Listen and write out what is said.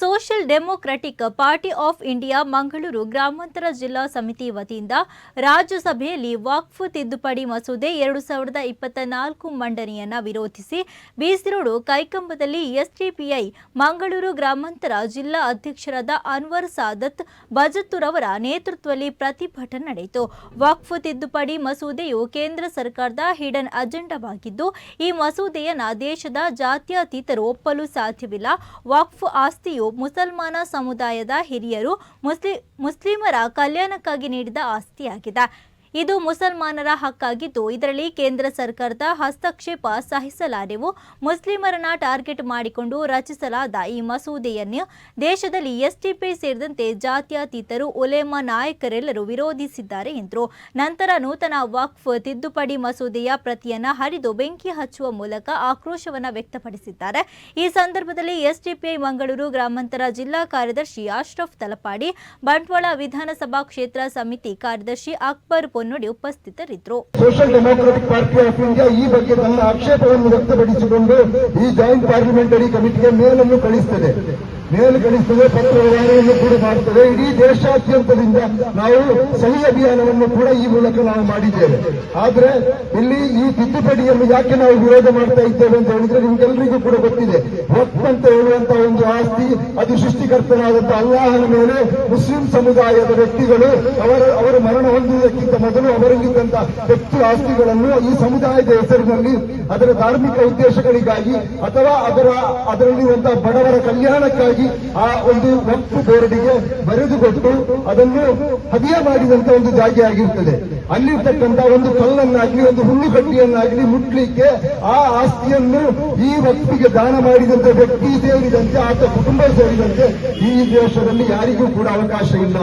Social democratic party of India Mangaluru ಗ್ರಾಮಾಂತರ ಜಿಲ್ಲಾ ಸಮಿತಿ ವತಿಯಿಂದ ರಾಜ್ಯಸಭೆಯಲ್ಲಿ ವಕ್ಫ್ ತಿದ್ದುಪಡಿ ಮಸೂದೆ ಎರಡು ಸಾವಿರದ ಇಪ್ಪತ್ತ ನಾಲ್ಕು ಮಂಡನೆಯನ್ನು ವಿರೋಧಿಸಿ ಬೀಸಿರೋಡು ಕೈಕಂಬದಲ್ಲಿ ಎಸ್ಡಿಪಿಐ ಮಂಗಳೂರು ಗ್ರಾಮಾಂತರ ಜಿಲ್ಲಾ ಅಧ್ಯಕ್ಷರಾದ ಅನ್ವರ್ ಸಾದತ್ ಬಜತ್ತುರವರ ನೇತೃತ್ವದಲ್ಲಿ ಪ್ರತಿಭಟನೆ ನಡೆಯಿತು. ವಕ್ಫ್ ತಿದ್ದುಪಡಿ ಮಸೂದೆಯು ಕೇಂದ್ರ ಸರ್ಕಾರದ ಹಿಡನ್ ಅಜೆಂಡಾವಾಗಿದ್ದು, ಈ ಮಸೂದೆಯನ್ನು ದೇಶದ ಜಾತ್ಯತೀತರು ಒಪ್ಪಲು ಸಾಧ್ಯವಿಲ್ಲ. ವಕ್ಫ್ ಆಸ್ತಿಯು ಮುಸಲ್ಮಾನ ಸಮುದಾಯದ ಹಿರಿಯರು ಮುಸ್ಲಿ ಮುಸ್ಲಿಮರ ಕಲ್ಯಾಣಕ್ಕಾಗಿ ನೀಡಿದ ಆಸ್ತಿಯಾಗಿದೆ. ಇದು ಮುಸಲ್ಮಾನರ ಹಕ್ಕಾಗಿದ್ದು, ಇದರಲ್ಲಿ ಕೇಂದ್ರ ಸರ್ಕಾರದ ಹಸ್ತಕ್ಷೇಪ ಸಹಿಸಲಾರೆವು ಮುಸ್ಲಿಮರನ್ನ ಟಾರ್ಗೆಟ್ ಮಾಡಿಕೊಂಡು ರಚಿಸಲಾದ ಈ ಮಸೂದೆಯನ್ನು ದೇಶದಲ್ಲಿ ಎಸ್ಟಿಪಿ ಸೇರಿದಂತೆ ಜಾತ್ಯತೀತರು, ಉಲೇಮಾ ನಾಯಕರೆಲ್ಲರೂ ವಿರೋಧಿಸಿದ್ದಾರೆ ಎಂದರು. ನಂತರ ನೂತನ ವಕ್ಫ್ ತಿದ್ದುಪಡಿ ಮಸೂದೆಯ ಪ್ರತಿಯನ್ನ ಹರಿದು ಬೆಂಕಿ ಹಚ್ಚುವ ಮೂಲಕ ಆಕ್ರೋಶವನ್ನು ವ್ಯಕ್ತಪಡಿಸಿದ್ದಾರೆ. ಈ ಸಂದರ್ಭದಲ್ಲಿ ಎಸ್ಟಿಪಿಐ ಮಂಗಳೂರು ಗ್ರಾಮಾಂತರ ಜಿಲ್ಲಾ ಕಾರ್ಯದರ್ಶಿ ಅಶ್ರಫ್ ತಲಪಾಡಿ, ಬಂಟ್ವಾಳ ವಿಧಾನಸಭಾ ಕ್ಷೇತ್ರ ಸಮಿತಿ ಕಾರ್ಯದರ್ಶಿ ಅಕ್ಬರ್ ಪೊನ್ನೊಡಿ ಉಪಸ್ಥಿತರಿದ್ದರು social democratic party of India ಈ ಬಗ್ಗೆ ತನ್ನ ಆಕ್ಷೇಪವನ್ನು ವ್ಯಕ್ತಪಡಿಸಿಕೊಂಡು ಈ ಜಾಯಿಂಟ್ ಪಾರ್ಲಿಮೆಂಟರಿ ಕಮಿಟಿಗೆ ಮೇಲನ್ನು ಕಳಿಸ್ತದೆ. ಮೇಲ್ ಕಳಿಸ್ತದೆ ಪತ್ರ ಕೂಡ ಮಾಡುತ್ತದೆ. ಇಡೀ ದೇಶಾದ್ಯಂತದಿಂದ ನಾವು ಸಹಿ ಅಭಿಯಾನವನ್ನು ಕೂಡ ಈ ಮೂಲಕ ನಾವು ಮಾಡಿದ್ದೇವೆ. ಆದ್ರೆ ಇಲ್ಲಿ ಈ ತಿದ್ದುಪಡಿಯನ್ನು ಯಾಕೆ ನಾವು ವಿರೋಧ ಮಾಡ್ತಾ ಇದ್ದೇವೆ ಅಂತ ಹೇಳಿದ್ರೆ ನಿಮ್ಗೆಲ್ಲರಿಗೂ ಕೂಡ ಗೊತ್ತಿದೆ. ವಕ್ಫ್ ಅಂತ ಹೇಳುವಂತಹ ಒಂದು ಆಸ್ತಿ, ಅದು ಸೃಷ್ಟಿಕರ್ತನಾದಂತಹ ಅಲ್ಲಾಹನ ಮೇಲೆ ಮುಸ್ಲಿಂ ಸಮುದಾಯದ ವ್ಯಕ್ತಿಗಳು ಅವರ ಅವರ ಮರಣ ಹೊಂದುವುದಕ್ಕಿಂತ ಮೊದಲು ಅವರಲ್ಲಿದ್ದಂತಹ ಹೆಚ್ಚು ಆಸ್ತಿಗಳನ್ನು ಈ ಸಮುದಾಯದ ಹೆಸರಿನಲ್ಲಿ ಅದರ ಧಾರ್ಮಿಕ ಉದ್ದೇಶಗಳಿಗಾಗಿ ಅಥವಾ ಅದರ ಅದರಲ್ಲಿರುವಂತಹ ಬಡವರ ಕಲ್ಯಾಣಕ್ಕಾಗಿ ಆ ಒಂದು ವಕ್ಫ್ ಬೋರ್ಡಿಗೆ ಬರೆದುಕೊಟ್ಟು ಅದನ್ನು ಹದಿಯ ಮಾಡಿದಂತ ಒಂದು ಜಾಗೆ ಆಗಿರ್ತದೆ. ಅಲ್ಲಿರ್ತಕ್ಕಂಥ ಒಂದು ಕಲ್ಲನ್ನಾಗ್ಲಿ, ಒಂದು ಹುಲ್ಲುಗಡ್ಡಿಯನ್ನಾಗ್ಲಿ ಮುಟ್ಲಿಕ್ಕೆ ಆ ಆಸ್ತಿಯನ್ನು ಈ ವಕ್ಫಿಗೆ ದಾನ ಮಾಡಿದಂತ ವ್ಯಕ್ತಿ ಸೇರಿದಂತೆ, ಆತ ಕುಟುಂಬ ಸೇರಿದಂತೆ ಈ ದೇಶದಲ್ಲಿ ಯಾರಿಗೂ ಕೂಡ ಅವಕಾಶ ಇಲ್ಲ.